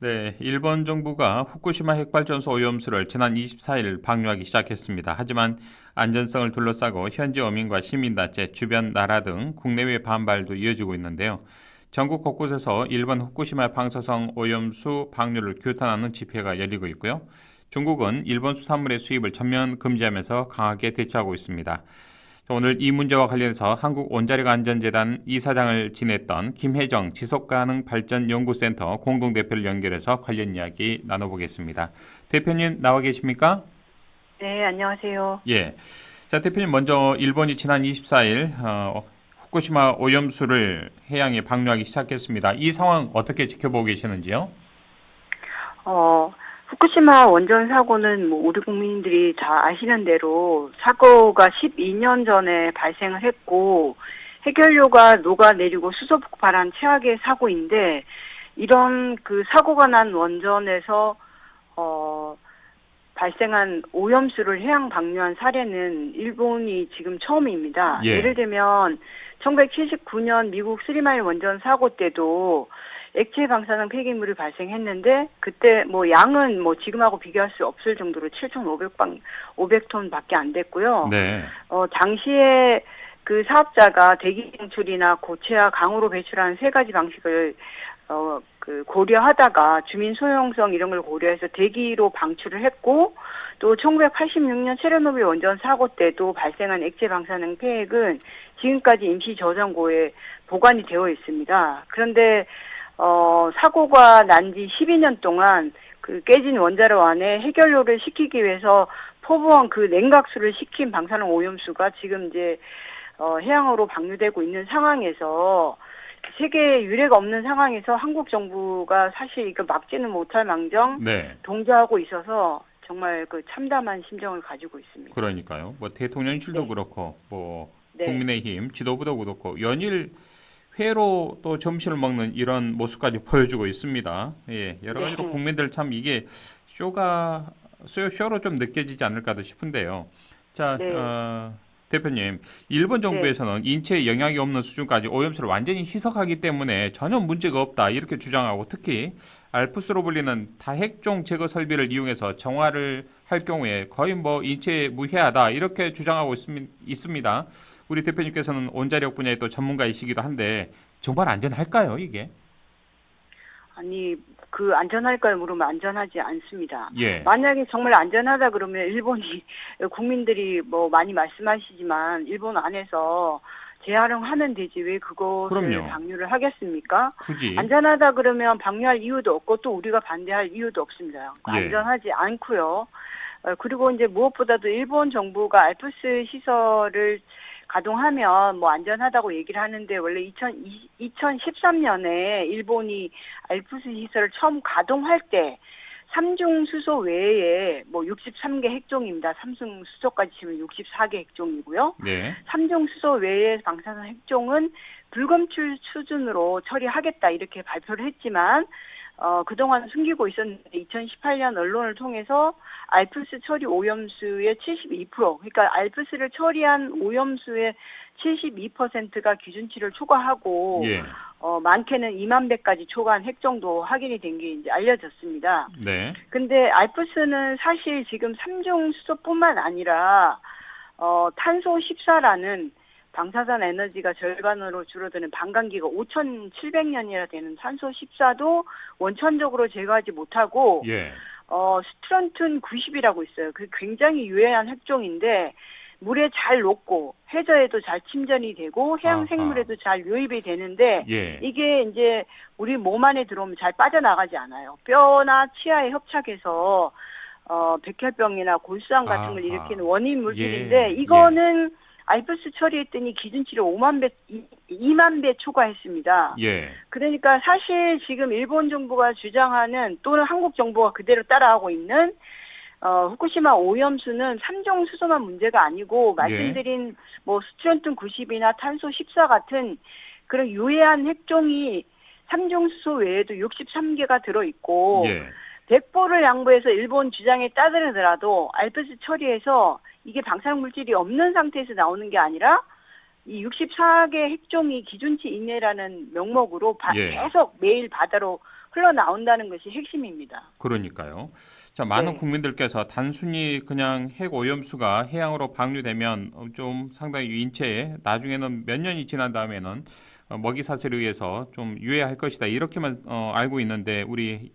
네, 일본 정부가 후쿠시마 핵발전소 오염수를 지난 24일 방류하기 시작했습니다. 하지만 안전성을 둘러싸고 현지 어민과 시민단체, 주변 나라 등 국내외 반발도 이어지고 있는데요. 전국 곳곳에서 일본 후쿠시마 방사성 오염수 방류를 규탄하는 집회가 열리고 있고요. 중국은 일본 수산물의 수입을 전면 금지하면서 강하게 대처하고 있습니다. 오늘 이 문제와 관련해서 한국 원자력 안전재단 이사장을 지냈던 김혜정 지속가능 발전 연구센터 공동 대표를 연결해서 관련 이야기 나눠보겠습니다. 대표님 나와 계십니까? 네, 안녕하세요. 예. 자, 대표님 먼저 일본이 지난 24일 어, 후쿠시마 오염수를 해양에 방류하기 시작했습니다. 이 상황 어떻게 지켜보고 계시는지요? 어, 후쿠시마 원전 사고는 뭐 우리 국민들이 다 아시는 대로 사고가 12년 전에 발생을 했고 해결료가 녹아내리고 수소 폭발한 최악의 사고인데 이런 그 사고가 난 원전에서 어 발생한 오염수를 해양 방류한 사례는 일본이 지금 처음입니다. 예. 예를 들면 1979년 미국 스리마일 원전 사고 때도 액체 방사능 폐기물이 발생했는데 그때 뭐 양은 뭐 지금하고 비교할 수 없을 정도로 7,500방 500톤밖에 안 됐고요. 네. 어 당시에 그 사업자가 대기 방출이나 고체와 강으로 배출하는 세 가지 방식을 어 그 고려하다가 주민 소용성 이런 걸 고려해서 대기로 방출을 했고 또 1986년 체르노빌 원전 사고 때도 발생한 액체 방사능 폐액은 지금까지 임시 저장고에 보관이 되어 있습니다. 그런데 어, 사고가 난 지 12년 동안 그 깨진 원자로 안에 해결료를 식히기 위해서 포부한 그 냉각수를 식힌 방사능 오염수가 지금 이제 어, 해양으로 방류되고 있는 상황에서 세계에 유례가 없는 상황에서 한국 정부가 사실 이거 막지는 못할 망정 네. 동조하고 있어서 정말 그 참담한 심정을 가지고 있습니다. 그러니까요. 뭐 대통령실도 네. 그렇고 뭐 네. 국민의힘 지도부도 그렇고 연일 회로 또 점심을 먹는 이런 모습까지 보여주고 있습니다. 예, 여러 가지로 네. 국민들 참 이게 쇼가 쇼, 쇼로 좀 느껴지지 않을까도 싶은데요. 자, 네. 어, 대표님, 일본 정부에서는 인체에 영향이 없는 수준까지 오염수를 완전히 희석하기 때문에 전혀 문제가 없다 이렇게 주장하고 특히 알프스로 불리는 다핵종 제거 설비를 이용해서 정화를 할 경우에 거의 뭐 인체에 무해하다 이렇게 주장하고 있습니- 있습니다. 우리 대표님께서는 원자력 분야의 또 전문가이시기도 한데 정말 안전할까요 이게? 아니 그 안전할까요 물으면 안전하지 않습니다. 예. 만약에 정말 안전하다 그러면 일본이 국민들이 뭐 많이 말씀하시지만 일본 안에서 재활용하면 되지 왜 그것을 그럼요. 방류를 하겠습니까? 굳이 안전하다 그러면 방류할 이유도 없고 또 우리가 반대할 이유도 없습니다. 예. 안전하지 않고요. 어, 그리고 이제 무엇보다도 일본 정부가 알프스 시설을 가동하면 뭐 안전하다고 얘기를 하는데 원래 2020, 2013년에 일본이 알프스 시설을 처음 가동할 때 삼중 수소 외에 뭐 63개 핵종입니다. 삼중 수소까지 치면 64개 핵종이고요. 네. 삼중 수소 외의 방사선 핵종은 불검출 수준으로 처리하겠다 이렇게 발표를 했지만 어 그동안 숨기고 있었는데 2018년 언론을 통해서 알프스 처리 오염수의 72% 그러니까 알프스를 처리한 오염수의 72%가 기준치를 초과하고 예. 어 많게는 2만 배까지 초과한 핵종도 확인이 된 게 이제 알려졌습니다. 네. 근데 알프스는 사실 지금 삼중 수소뿐만 아니라 어 탄소 14라는 방사선 에너지가 절반으로 줄어드는 반감기가 5,700년이나 되는 탄소 14도 원천적으로 제거하지 못하고 예. 어 스트론툰 90이라고 있어요. 그 굉장히 유해한 핵종인데 물에 잘 녹고 해저에도 잘 침전이 되고 해양. 생물에도 잘 유입이 되는데 예. 이게 이제 우리 몸 안에 들어오면 잘 빠져나가지 않아요. 뼈나 치아에 협착해서 어 백혈병이나 골수암 같은 걸 아하. 일으키는 원인 물질인데 예, 이거는 알프스 처리했더니 기준치를 5만 배, 2만 배 초과했습니다. 예. 그러니까 사실 지금 일본 정부가 주장하는 또는 한국 정부가 그대로 따라하고 있는 어, 후쿠시마 오염수는 삼중 수소만 문제가 아니고 말씀드린 뭐 스트론툰 90이나 탄소 14 같은 그런 유해한 핵종이 삼중수소 외에도 63개가 들어 있고 예. 100보를 양보해서 일본 주장에 따르더라도 알프스 처리해서 이게 방사능 물질이 없는 상태에서 나오는 게 아니라 이 64개 핵종이 기준치 이내라는 명목으로 바- 예. 계속 매일 바다로 흘러나온다는 것이 핵심입니다. 그러니까요. 자, 많은 네. 국민들께서 단순히 그냥 핵 오염수가 해양으로 방류되면 어, 좀 상당히 인체에 나중에는 몇 년이 지난 다음에는 어, 먹이 사슬에 의해서 좀 유해할 것이다. 이렇게만 어, 알고 있는데 우리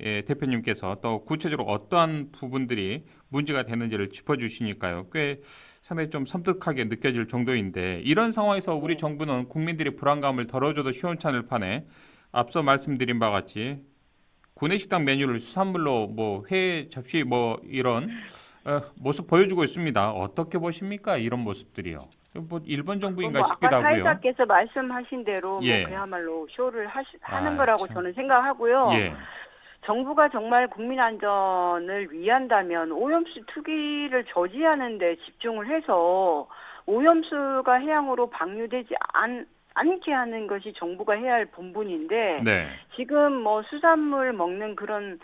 예, 대표님께서 또 구체적으로 어떠한 부분들이 문제가 되는지를 짚어주시니까요. 꽤 상당히 좀 섬뜩하게 느껴질 정도인데 이런 상황에서 우리 네. 정부는 국민들의 불안감을 덜어줘도 시원찮을 판에 앞서 말씀드린 바와 같이 구내식당 메뉴를 수산물로 뭐 회 접시 뭐 이런 어, 모습 보여주고 있습니다. 어떻게 보십니까? 이런 모습들이요. 뭐 일본 정부인가 뭐 싶기도 아까 하고요. 사회자께서 말씀하신 대로 예. 뭐 그야말로 쇼를 하시, 아, 하는 거라고 참. 저는 생각하고요. 예, 정부가 정말 국민 안전을 위한다면 오염수 투기를 저지하는 데 집중을 해서 오염수가 해양으로 방류되지 않, 않게 하는 것이 정부가 해야 할 본분인데 네, 지금 뭐 수산물 먹는 그런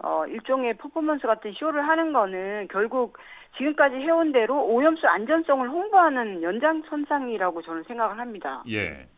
어 일종의 퍼포먼스 같은 쇼를 하는 거는 결국 지금까지 해온 대로 오염수 안전성을 홍보하는 연장선상이라고 저는 생각을 합니다. 예.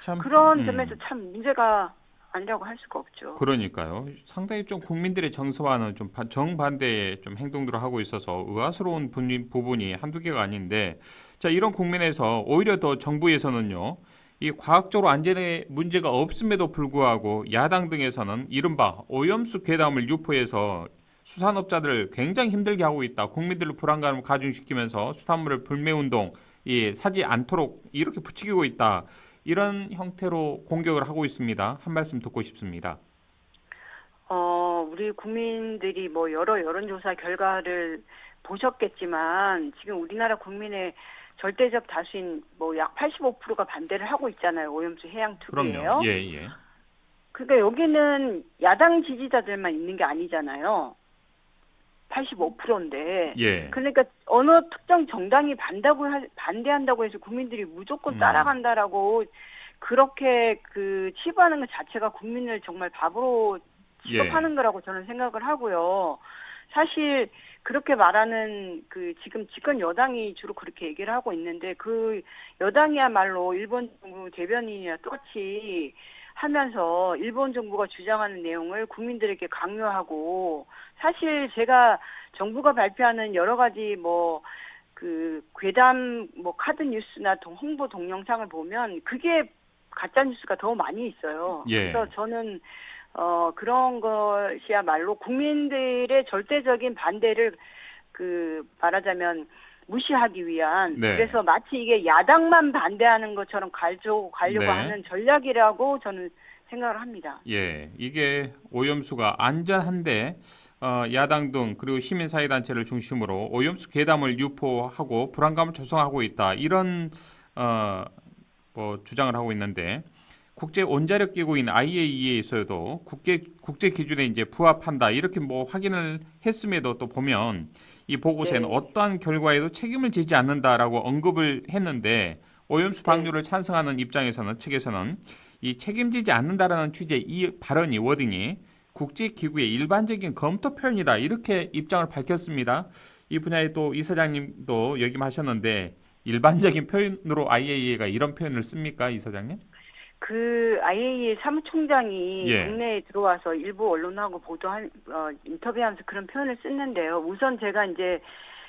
참 그런 음, 점에서 참 문제가 아니라고 할 수가 없죠. 그러니까요. 상당히 좀 국민들의 정서와는 좀 바- 정반대의 좀 행동들을 하고 있어서 의아스러운 분이- 부분이 한두 개가 아닌데, 자 이런 국면에서 오히려 더 정부에서는요. 이 과학적으로 안전에 문제가 없음에도 불구하고 야당 등에서는 이른바 오염수 괴담을 유포해서 수산업자들을 굉장히 힘들게 하고 있다. 국민들의 불안감을 가중시키면서 수산물을 불매운동 이 사지 않도록 이렇게 부추기고 있다. 이런 형태로 공격을 하고 있습니다. 한 말씀 듣고 싶습니다. 어, 우리 국민들이 뭐 여러 여론조사 결과를 보셨겠지만 지금 우리나라 국민의 절대적 다수인 뭐 약 85%가 반대를 하고 있잖아요. 오염수 해양 투기예요. 예, 예. 그러니까 여기는 야당 지지자들만 있는 게 아니잖아요. 85%인데. 예. 그러니까 어느 특정 정당이 반다고 하- 반대한다고 해서 국민들이 무조건 음. 따라간다라고 그렇게 그 치부하는 것 자체가 국민을 정말 바보로 예. 취급하는 거라고 저는 생각을 하고요. 사실 그렇게 말하는 그 지금 집권 여당이 주로 그렇게 얘기를 하고 있는데 그 여당이야말로 일본 정부 대변인이나 똑같이 하면서 일본 정부가 주장하는 내용을 국민들에게 강요하고 사실 제가 정부가 발표하는 여러 가지 뭐 그 괴담 뭐 카드 뉴스나 동- 홍보 동영상을 보면 그게 가짜 뉴스가 더 많이 있어요. 예. 그래서 저는 어 그런 것이야말로 국민들의 절대적인 반대를 그 말하자면 무시하기 위한 네. 그래서 마치 이게 야당만 반대하는 것처럼 가려고 가려고 네. 하는 전략이라고 저는 생각을 합니다. 예. 이게 오염수가 안전한데 어, 야당 등 그리고 시민사회 단체를 중심으로 오염수 괴담을 유포하고 불안감을 조성하고 있다. 이런 어, 뭐 주장을 하고 있는데 국제 원자력 기구인 IAEA에서도 국제 국제 기준에 이제 부합한다. 이렇게 뭐 확인을 했음에도 또 보면 이 보고서에는 네. 어떠한 결과에도 책임을 지지 않는다라고 언급을 했는데 오염수 네. 방류를 찬성하는 입장에서는 측에서는 이 책임지지 않는다라는 취지의 이 발언이 워딩이 국제 기구의 일반적인 검토 표현이다 이렇게 입장을 밝혔습니다. 이 분야에 또 이사장님도 얘기하셨는데 일반적인 표현으로 IAEA가 이런 표현을 씁니까, 이사장님? 그 IAEA 사무총장이 예. 국내에 들어와서 일부 언론하고 보도한 어, 인터뷰하면서 그런 표현을 쓰는데요. 우선 제가 이제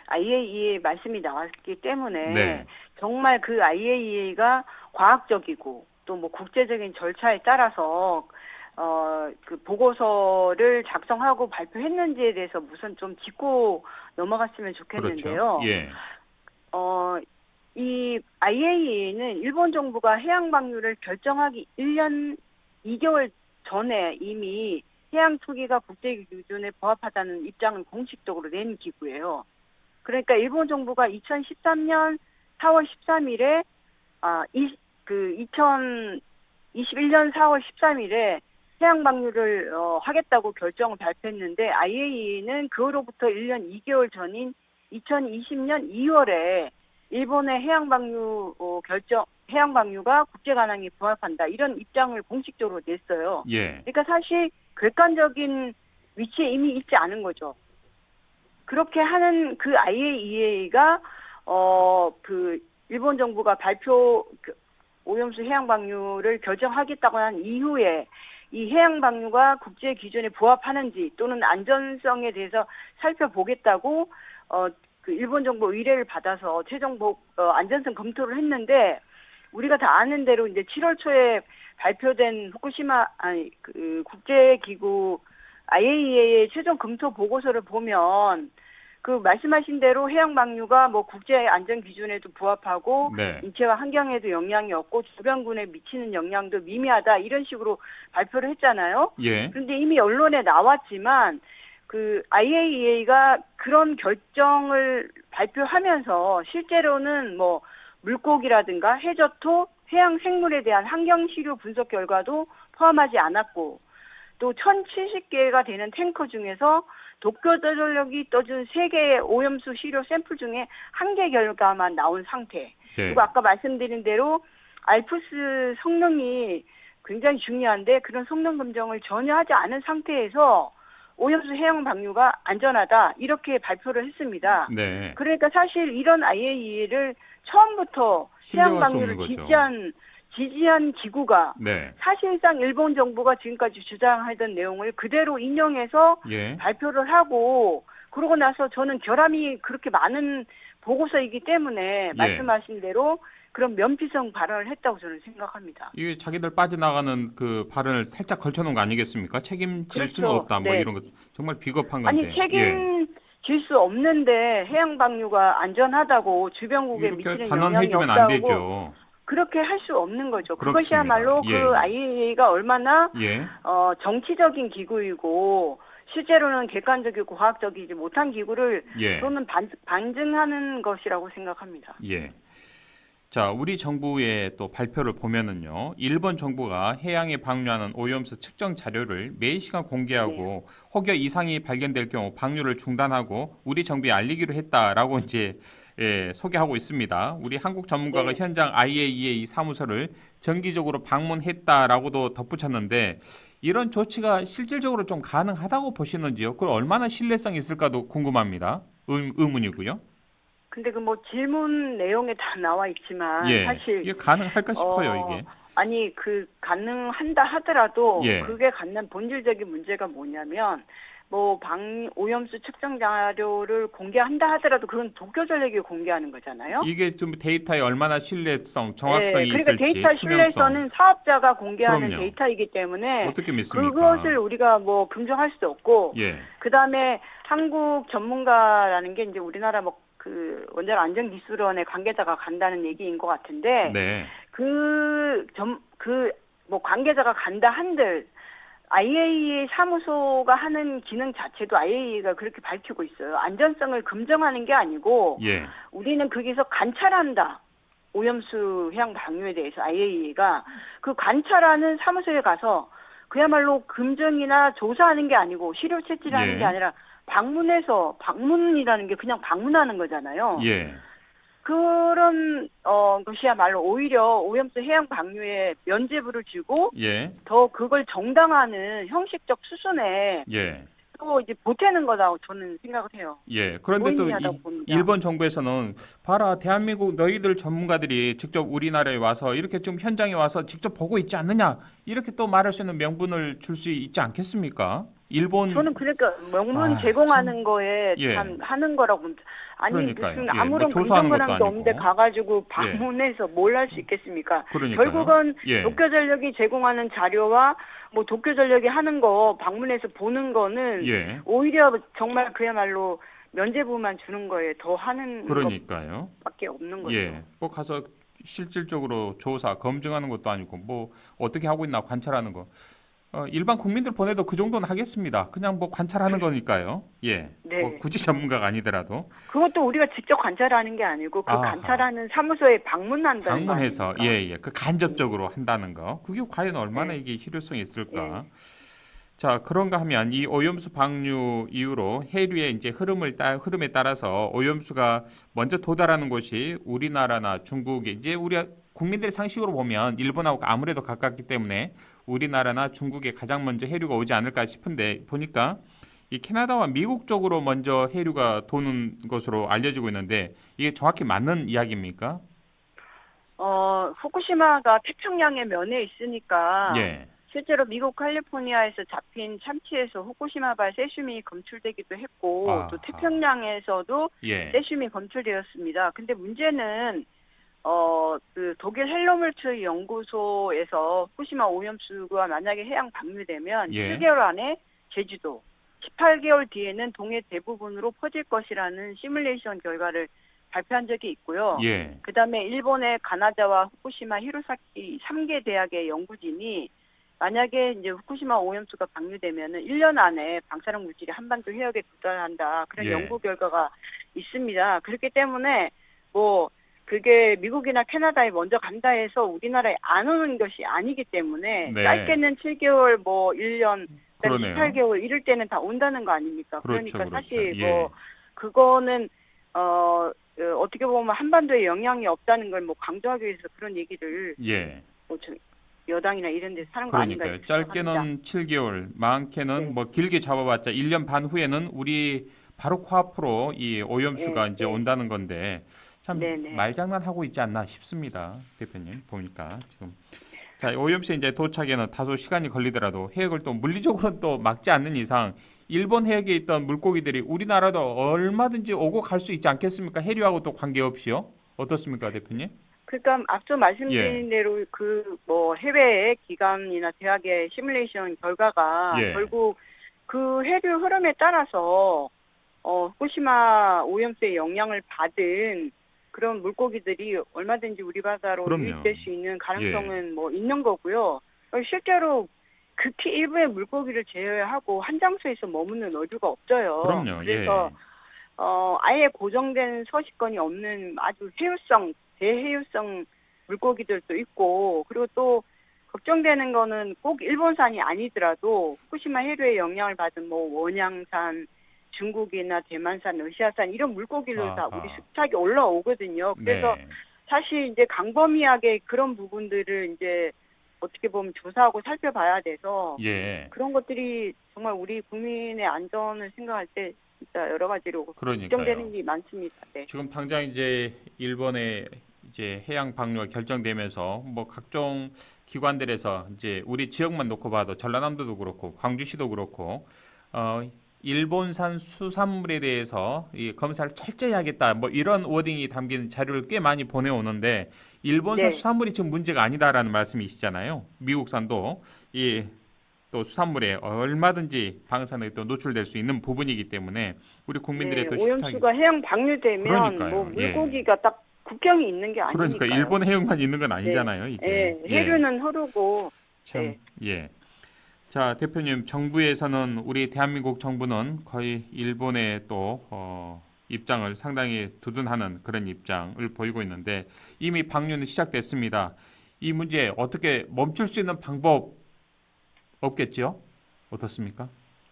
IAEA 말씀이 나왔기 때문에 네. 정말 그 IAEA가 과학적이고 또 뭐 국제적인 절차에 따라서 어 그 보고서를 작성하고 발표했는지에 대해서 우선 좀 짚고 넘어갔으면 좋겠는데요. 그렇죠. 예. 어, 이 IAEA는 일본 정부가 해양 방류를 결정하기 1년 2개월 전에 이미 해양 투기가 국제 기준에 부합하다는 입장을 공식적으로 낸 기구예요. 그러니까 일본 정부가 2013년 4월 13일에 아, 이, 그 2021년 4월 13일에 해양 방류를 어, 하겠다고 결정을 발표했는데 IAEA는 그로부터 1년 2개월 전인 2020년 2월에 일본의 해양 방류 어, 결정 해양 방류가 국제 관행에 부합한다 이런 입장을 공식적으로 냈어요. 예. 그러니까 사실 객관적인 위치에 이미 있지 않은 거죠. 그렇게 하는 그 IAEA가 어 그 일본 정부가 발표 그 오염수 해양 방류를 결정하겠다고 한 이후에 이 해양 방류가 국제 기준에 부합하는지 또는 안전성에 대해서 살펴보겠다고 어 그 일본 정부 의뢰를 받아서 최종 보, 어, 안전성 검토를 했는데 우리가 다 아는 대로 이제 7월 초에 발표된 후쿠시마 아니 그 국제 기구 IAEA의 최종 검토 보고서를 보면 그 말씀하신 대로 해양 방류가 뭐 국제 안전 기준에도 부합하고 네. 인체와 환경에도 영향이 없고 주변군에 미치는 영향도 미미하다 이런 식으로 발표를 했잖아요. 예. 그런데 이미 언론에 나왔지만 그 IAEA가 그런 결정을 발표하면서 실제로는 뭐 물고기라든가 해저토, 해양 생물에 대한 환경 시료 분석 결과도 포함하지 않았고 또 1,070개가 되는 탱커 중에서 도쿄 저전력이 떠준 세개의 오염수 시료 샘플 중에 한 개 결과만 나온 상태. 예. 그리고 아까 말씀드린 대로 알프스 성능이 굉장히 중요한데 그런 성능 검정을 전혀 하지 않은 상태에서 오염수 해양 방류가 안전하다 이렇게 발표를 했습니다. 네. 그러니까 사실 이런 IAEA를 처음부터 해양 방류를. 지지한 지지한 기구가 네. 사실상 일본 정부가 지금까지 주장하던 내용을 그대로 인용해서 예. 발표를 하고 그러고 나서 저는 결함이 그렇게 많은 보고서이기 때문에 예. 말씀하신 대로 그런 면피성 발언을 했다고 저는 생각합니다. 이게 자기들 빠져나가는 그 발언을 살짝 걸쳐놓은 거 아니겠습니까? 책임질 수는 그렇죠. 없다. 뭐 네. 이런 거 정말 비겁한 건데. 아니 책임질 수 없는데 해양 방류가 안전하다고 예. 주변국에 이렇게 미치는 영향이 단언해주면 없다고 안 되죠. 그렇게 할 수 없는 거죠. 그렇습니다. 그것이야말로 예. 그 IAEA가 얼마나 예. 어, 정치적인 기구이고 실제로는 객관적이고 과학적이지 못한 기구를 예. 저는 반, 반증하는 것이라고 생각합니다. 예. 자, 우리 정부의 또 발표를 보면은요, 일본 정부가 해양에 방류하는 오염수 측정 자료를 매 시간 공개하고 혹여 이상이 발견될 경우 방류를 중단하고 우리 정부에 알리기로 했다라고 이제 예, 소개하고 있습니다. 우리 한국 전문가가 네. 현장 IAEA 사무소를 정기적으로 방문했다라고도 덧붙였는데 이런 조치가 실질적으로 좀 가능하다고 보시는지요? 그걸 얼마나 신뢰성이 있을까도 궁금합니다. 의, 의문이고요. 근데 그 뭐 질문 내용에 다 나와 있지만 예, 사실 이게 가능할까 싶어요 어, 이게. 아니 그 가능한다 하더라도 예. 그게 갖는 본질적인 문제가 뭐냐면 뭐 방 오염수 측정 자료를 공개한다 하더라도 그건 도쿄전력이 공개하는 거잖아요. 이게 좀 데이터에 얼마나 신뢰성, 정확성이 예, 그러니까 있을지 데이터 신뢰서는 사업자가 공개하는 그럼요. 데이터이기 때문에 어떻게 믿습니까? 그것을 우리가 뭐 긍정할 수 없고 예, 그다음에 한국 전문가라는 게 이제 우리나라 뭐 그 원자력 안전 기술원의 관계자가 간다는 얘기인 것 같은데 네, 그점그 뭐 관계자가 간다 한들 IAEA 사무소가 하는 기능 자체도 IAEA가 그렇게 밝히고 있어요. 안전성을 검증하는 게 아니고 예, 우리는 거기서 관찰한다. 오염수 해양 방류에 대해서 IAEA가 그 관찰하는 사무소에 가서 그야말로 검증이나 조사하는 게 아니고 시료 채취를 하는 예. 게 아니라 방문해서 방문이라는 게 그냥 방문하는 거잖아요. 예, 그런 어 것이야말로 오히려 오염수 해양 방류에 면죄부를 주고 예, 더 그걸 정당화하는 형식적 수순에 예, 또 이제 보태는 거라고 저는 생각을 해요. 예. 그런데 또 이- 봅니다. 일본 정부에서는 봐라 대한민국 너희들 전문가들이 직접 우리나라에 와서 이렇게 좀 현장에 와서 직접 보고 있지 않느냐 이렇게 또 말할 수 있는 명분을 줄 수 있지 않겠습니까? 일본 저는 그러니까 명문 아, 제공하는 거에 예. 참 하는 거라고. 아니 그러니까요. 무슨 예, 뭐 아무런 조사하는 것도 긍정관함도 없는데 아니고. 가가지고 방문해서 뭘 할 수 있겠습니까? 그러니까요. 결국은 예, 도쿄전력이 제공하는 자료와 뭐 도쿄전력이 하는 거 방문해서 보는 거는 예, 오히려 정말 그야말로 면제부만 주는 거에 더 하는 그러니까요. 것밖에 없는 거죠. 예, 뭐 가서 실질적으로 조사, 검증하는 것도 아니고 뭐 어떻게 하고 있나 관찰하는 거. 어, 일반 국민들 보내도 그 정도는 하겠습니다. 그냥 뭐 관찰하는 거니까요. 예, 네. 뭐 굳이 전문가가 아니더라도 그것도 우리가 직접 관찰하는 게 아니고 그 아하. 관찰하는 사무소에 방문한다는 거 방문해서 아닙니까? 예, 예, 그 간접적으로 한다는 거. 그게 과연 얼마나 네. 이게 실효성이 있을까? 자, 그런가 하면 이 오염수 방류 이후로 해류의 이제 흐름을 따 흐름에 따라서 오염수가 먼저 도달하는 곳이 우리나라나 중국에 이제 우리 국민들의 상식으로 보면 일본하고 아무래도 가깝기 때문에 우리나라나 중국에 가장 먼저 해류가 오지 않을까 싶은데 보니까 이 캐나다와 미국 쪽으로 먼저 해류가 도는 것으로 알려지고 있는데 이게 정확히 맞는 이야기입니까? 어, 후쿠시마가 태평양의 면에 있으니까 예. 실제로 미국 캘리포니아에서 잡힌 참치에서 후쿠시마발 세슘이 검출되기도 했고 아하. 또 태평양에서도 예. 세슘이 검출되었습니다. 근데 문제는 어, 그 독일 헬로물트 연구소에서 후쿠시마 오염수가 만약에 해양 방류되면 예. 7개월 안에 제주도, 18개월 뒤에는 동해 대부분으로 퍼질 것이라는 시뮬레이션 결과를 발표한 적이 있고요. 예. 그다음에 일본의 가나자와 후쿠시마 히로사키 3개 대학의 연구진이 만약에 이제 후쿠시마 오염수가 방류되면은 1년 안에 방사능 물질이 한반도 해역에 도달한다. 그런 예. 연구 결과가 있습니다. 그렇기 때문에 뭐 그게 미국이나 캐나다에 먼저 간다 해서 우리나라에 안 오는 것이 아니기 때문에 네. 짧게는 7개월 뭐 1년 그러네요. 18개월 이럴 때는 다 온다는 거 아닙니까? 그렇죠, 그러니까 그렇죠. 사실 예. 뭐 그거는 어 어, 어떻게 보면 한반도에 영향이 없다는 걸 뭐 강조하기 위해서 그런 얘기를 예. 뭐 저, 여당이나 이런 데서 하는 거 아닌가 그러니까요. 짧게는 7개월, 많게는 네. 뭐 길게 잡아봤자 1년 반 후에는 우리 바로 코앞으로 이 오염수가 네, 이제 네. 온다는 건데 참 네, 네. 말장난하고 있지 않나 싶습니다. 대표님 보니까 지금 자 오염수 이제 도착에는 다소 시간이 걸리더라도 해역을 또 물리적으로 또 막지 않는 이상 일본 해역에 있던 물고기들이 우리나라도 얼마든지 오고 갈 수 있지 않겠습니까? 해류하고 또 관계없이요. 어떻습니까, 대표님? 그러니까 앞서 말씀드린 예. 대로 그 뭐 해외 기관이나 대학의 시뮬레이션 결과가 예. 결국 그 해류 흐름에 따라서 어 후쿠시마 오염수의 영향을 받은 그런 물고기들이 얼마든지 우리 바다로 그럼요. 유입될 수 있는 가능성은 뭐 있는 거고요. 어, 실제로 극히 일부의 물고기를 제외하고 한 장소에서 머무는 어류가 없어요. 그럼요. 그래서 예. 어, 아예 고정된 서식권이 없는 아주 해유성, 대해유성 물고기들도 있고, 그리고 또 걱정되는 거는 꼭 일본산이 아니더라도 후쿠시마 해류의 영향을 받은 뭐 원양산, 중국이나 대만산, 러시아산 이런 물고기들 다 아하. 우리 습착이 올라오거든요. 그래서 네. 사실 이제 강범위하게 그런 부분들을 이제 어떻게 보면 조사하고 살펴봐야 돼서 예. 그런 것들이 정말 우리 국민의 안전을 생각할 때 진짜 여러 가지로 그러니까요. 걱정되는 게 많습니다. 네. 지금 당장 이제 일본의 이제 해양 방류가 결정되면서 뭐 각종 기관들에서 이제 우리 지역만 놓고 봐도 전라남도도 그렇고 광주시도 그렇고 어 일본산 수산물에 대해서 이 검사를 철저히 하겠다 뭐 이런 워딩이 담긴 자료를 꽤 많이 보내오는데 일본산 네. 수산물이 지금 문제가 아니다라는 말씀이시잖아요. 미국산도 이 또 수산물에 얼마든지 방사능이 또 노출될 수 있는 부분이기 때문에 우리 국민들의 네, 또 식탁이 오염수가 해양 방류되면 그러니까요. 뭐 예. 물고기가 딱 국경이 있는 게 아니니까. 그러니까 일본 해역만 있는 건 아니잖아요. 이게. 예, 예. 해류는 흐르고 참 네. 예. 자 대표님 정부에서는 우리 대한민국 정부는 거의 일본의 또 어, 입장을 상당히 두둔하는 그런 입장을 보이고 있는데 이미 방류는 시작됐습니다. 이 문제 어떻게 멈출 수 있는 방법 없겠지요? 어떻습니까?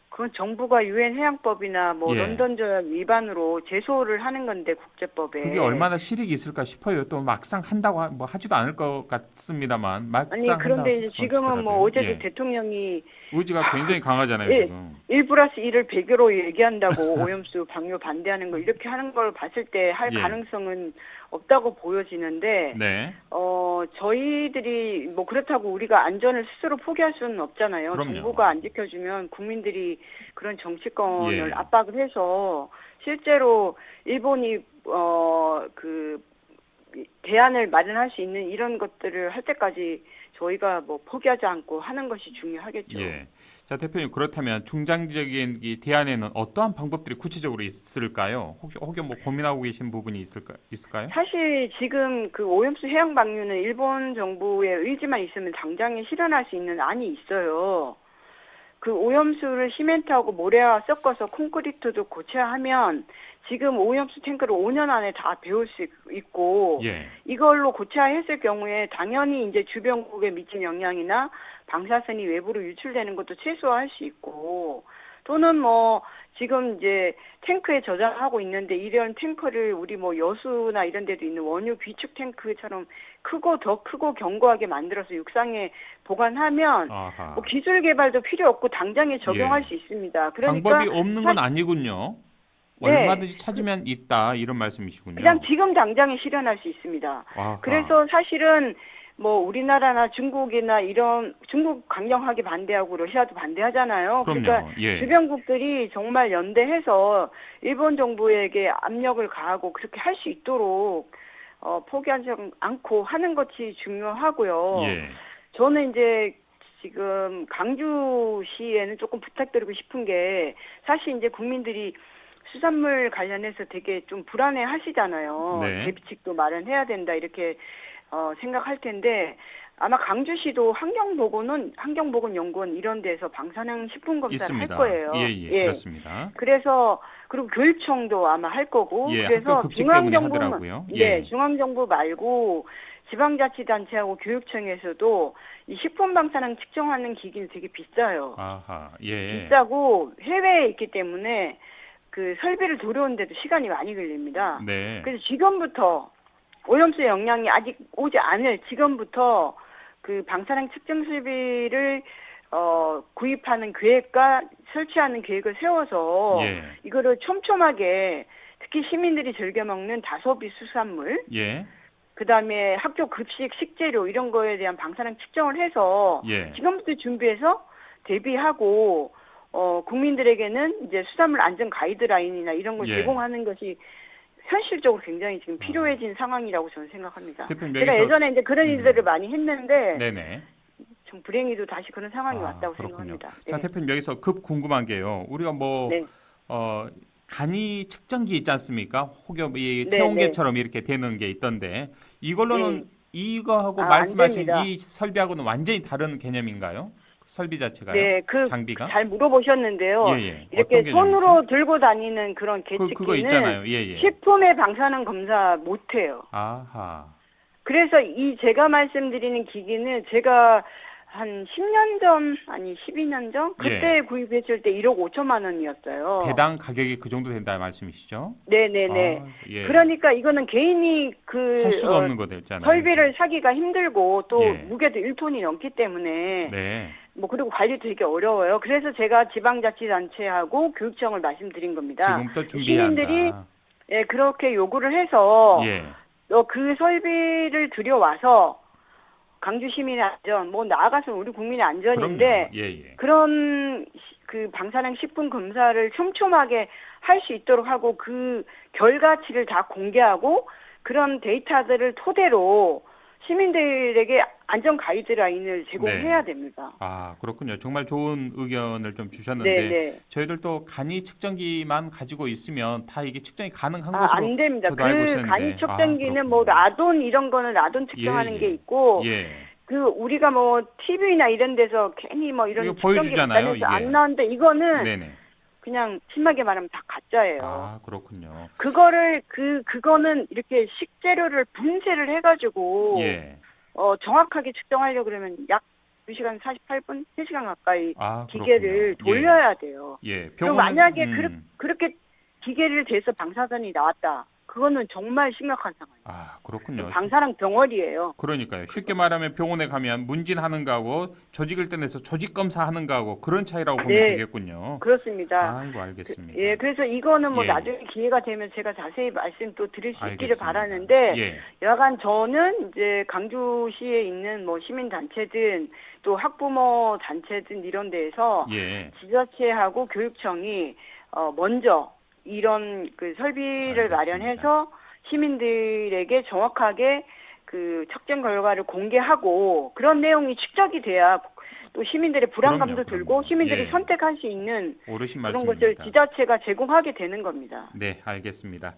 그건 정부가 유엔 해양법이나 뭐 예. 런던 조약 위반으로 제소를 하는 건데 국제법에. 그게 얼마나 실익이 있을까 싶어요. 또 막상 한다고 하- 뭐 하지도 않을 것 같습니다만 막상 아니 그런데 이제 지금은 뭐. 어제도 예. 대통령이 의지가 굉장히 강하잖아요 예. 지금. 1 플러스 1을 100으로 얘기한다고 오염수 방류 반대하는 거 이렇게 하는 걸 봤을 때할 예. 가능성은 없다고 보여지는데 네. 어 저희들이 뭐 그렇다고 우리가 안전을 스스로 포기할 수는 없잖아요. 그럼요. 정부가 안 지켜주면 국민들이 그런 정치권을 예. 압박을 해서 실제로 일본이 어 그 대안을 마련할 수 있는 이런 것들을 할 때까지 저희가 뭐 포기하지 않고 하는 것이 중요하겠죠. 예. 자 대표님 그렇다면 중장기적인 이 대안에는 어떠한 방법들이 구체적으로 있을까요? 혹시 혹여 뭐 고민하고 계신 부분이 있을까 있을까요? 사실 지금 그 오염수 해양 방류는 일본 정부의 의지만 있으면 당장에 실현할 수 있는 안이 있어요. 그 오염수를 시멘트하고 모래와 섞어서 콘크리트도 고체화하면 지금 오염수 탱크를 5년 안에 다 배울 수 있고 예. 이걸로 고체화했을 경우에 당연히 이제 주변국에 미친 영향이나 방사선이 외부로 유출되는 것도 최소화할 수 있고 또는 뭐 지금 이제 탱크에 저장하고 있는데 이런 탱커를 우리 뭐 여수나 이런 데도 있는 원유 비축 탱크처럼 크고 더 크고 견고하게 만들어서 육상에 보관하면 아하. 뭐 기술 개발도 필요 없고 당장에 적용할 예. 수 있습니다. 그러니까 방법이 없는 건 아니군요. 네. 얼마든지 찾으면 있다 이런 말씀이시군요. 그냥 지금 당장에 실현할 수 있습니다. 아하. 그래서 사실은 뭐 우리나라나 중국이나 이런 중국 강경하게 반대하고 러시아도 반대하잖아요. 그럼요. 그러니까 예. 주변국들이 정말 연대해서 일본 정부에게 압력을 가하고 그렇게 할 수 있도록 어, 포기하지 않고 하는 것이 중요하고요. 예. 저는 이제 지금 강주시에는 조금 부탁드리고 싶은 게 사실 이제 국민들이 수산물 관련해서 되게 좀 불안해 하시잖아요. 네. 대비책도 마련해야 된다 이렇게 어, 생각할 텐데 아마 강주시도 환경보건은 환경보건연구원 이런 데서 방사능 식품 검사를 있습니다. 할 거예요. 예, 예, 그렇습니다. 그래서 그리고 교육청도 아마 할 거고 예, 그래서 학교 급식 때문에 중앙정부 하더라고요. 예, 예. 중앙정부 말고 지방자치단체하고 교육청에서도 이 식품 방사능 측정하는 기기는 되게 비싸요. 아하. 예. 비싸고 해외에 있기 때문에 그 설비를 들여오는데도 시간이 많이 걸립니다. 네. 그래서 지금부터 오염수 영향이 아직 오지 않을 지금부터 그 방사능 측정 설비를 어 구입하는 계획과 설치하는 계획을 세워서 예. 이거를 촘촘하게 특히 시민들이 즐겨 먹는 다소비 수산물 예. 그다음에 학교 급식 식재료 이런 거에 대한 방사능 측정을 해서 예. 지금부터 준비해서 대비하고 어 국민들에게는 이제 수산물 안전 가이드라인이나 이런 걸 예. 제공하는 것이 현실적으로 굉장히 지금 필요해진 상황이라고 저는 생각합니다. 대표님 제가 여기서 예전에 이제 그런 음. 일들을 많이 했는데 네네. 좀 불행히도 다시 그런 상황이 아, 왔다고 그렇군요. 생각합니다. 자, 대표님 여기서 급 궁금한 게요. 우리가 뭐 네. 어, 간이 측정기 있지 않습니까? 혹여 이 네, 체온계처럼 이렇게 되는 게 있던데 이걸로는 네. 이거하고 아, 안 말씀하신 됩니다. 이 설비하고는 완전히 다른 개념인가요? 설비 자체가요? 네, 그 장비가? 잘 물어보셨는데요. 예, 예. 이렇게 어떤 개념이죠? 손으로 들고 다니는 그런 그 그거 있잖아요. 예, 예. 식품의 방사능 검사 못 해요. 아하. 그래서 이 제가 말씀드리는 기기는 제가 한 10년 전 아니 12년 전 그때 구입했을 때 1억 5천만 원이었어요. 예. 대당 가격이 그 정도 된다 말씀이시죠? 네네네. 아, 예. 그러니까 이거는 개인이 그 할 수가 어, 없는 거잖아요. 설비를 사기가 힘들고 또 예. 무게도 1톤이 넘기 때문에 네. 뭐 그리고 관리도 되게 어려워요. 그래서 제가 지방자치단체하고 교육청을 말씀드린 겁니다. 지금부터 준비한다. 시민들이 예, 그렇게 요구를 해서 예. 어, 그 설비를 들여와서 강주 시민의 안전, 뭐 나아가서 우리 국민의 안전인데. 예, 예. 그런 시- 그 방사능 식품 검사를 촘촘하게 할 수 있도록 하고 그 결과치를 다 공개하고 그런 데이터들을 토대로 시민들에게 안전 가이드라인을 제공해야 됩니다. 아, 그렇군요. 정말 좋은 의견을 좀 주셨는데 네, 네. 저희들도 간이 측정기만 가지고 있으면 다 이게 측정이 가능한 아, 것으로 안 됩니다. 저도 알고 그 있었는데. 간이 측정기는 아, 뭐. 라돈 이런 거는 라돈 측정하는 예, 예. 게 있고 예. 그 우리가 뭐 TV나 이런 데서 괜히 뭐 이런 이거 측정기 보여주잖아요, 이게. 안 나오는데 이거는 네네. 그냥 심하게 말하면 다 가짜예요. 아, 그렇군요. 그거를 그 그거는 이렇게 식재료를 분쇄를 해가지고 예. 어 정확하게 측정하려 고 그러면 약 2시간 48분, 3시간 가까이 아, 기계를 그렇군요. 돌려야 돼요. 예. 예. 병원은- 만약에 음. 그렇, 그렇게 기계를 대서 방사선이 나왔다. 그거는 정말 심각한 상황이에요. 아, 그렇군요. 방사능 덩어리예요. 그러니까요. 쉽게 말하면 병원에 가면 문진하는 거하고 조직을 떼내서 조직 검사하는 거하고 그런 차이라고 보면 네. 되겠군요. 그렇습니다. 아이고 알겠습니다. 예, 그래서 이거는 뭐 예. 나중에 기회가 되면 제가 자세히 말씀 또 드릴 수 있기를 알겠습니다. 바라는데 예. 여간 저는 이제 강주시에 있는 뭐 시민 단체든 또 학부모 단체든 이런 데에서 예. 지자체하고 교육청이 어 먼저 이런 그 설비를 알겠습니다. 마련해서 시민들에게 정확하게 그 측정 결과를 공개하고 그런 내용이 축적이 돼야 또 시민들의 불안감도 그럼요, 들고 그럼요. 시민들이 예. 선택할 수 있는 그런 말씀입니다. 것을 지자체가 제공하게 되는 겁니다. 네, 알겠습니다.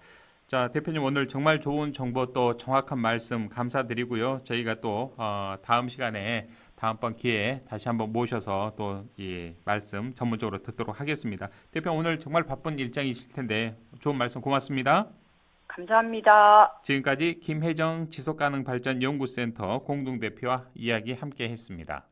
자, 대표님 오늘 정말 좋은 정보 또 정확한 말씀 감사드리고요. 저희가 또 어, 다음 시간에 다음번 기회에 다시 한번 모셔서 또 이 말씀 전문적으로 듣도록 하겠습니다. 대표 오늘 정말 바쁜 일정이실 텐데 좋은 말씀 고맙습니다. 감사합니다. 지금까지 김혜정 지속가능발전연구센터 공동대표와 이야기 함께 했습니다.